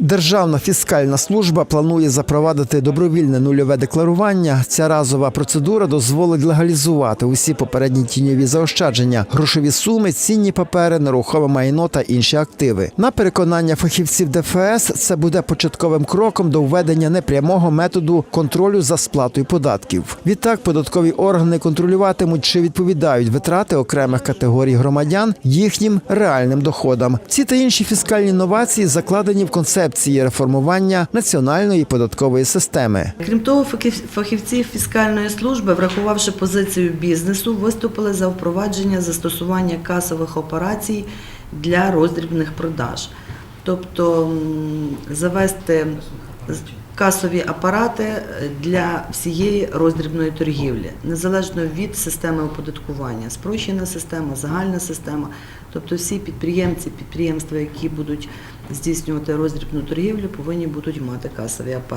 Державна фіскальна служба планує запровадити добровільне нульове декларування. Ця разова процедура дозволить легалізувати усі попередні тіньові заощадження, грошові суми, цінні папери, нерухоме майно та інші активи. На переконання фахівців ДФС, це буде початковим кроком до введення непрямого методу контролю за сплатою податків. Відтак, податкові органи контролюватимуть, чи відповідають витрати окремих категорій громадян їхнім реальним доходам. Ці та інші фіскальні новації закладені в концепції реформування національної податкової системи. Крім того, фахів- фахівці фіскальної служби, врахувавши позицію бізнесу, виступили за впровадження застосування касових операцій для роздрібних продаж, тобто завести касові апарати для всієї роздрібної торгівлі, незалежно від системи оподаткування, спрощена система, загальна система. Тобто всі підприємці, підприємства, які будуть здійснювати роздрібну торгівлю, повинні будуть мати касові апарати.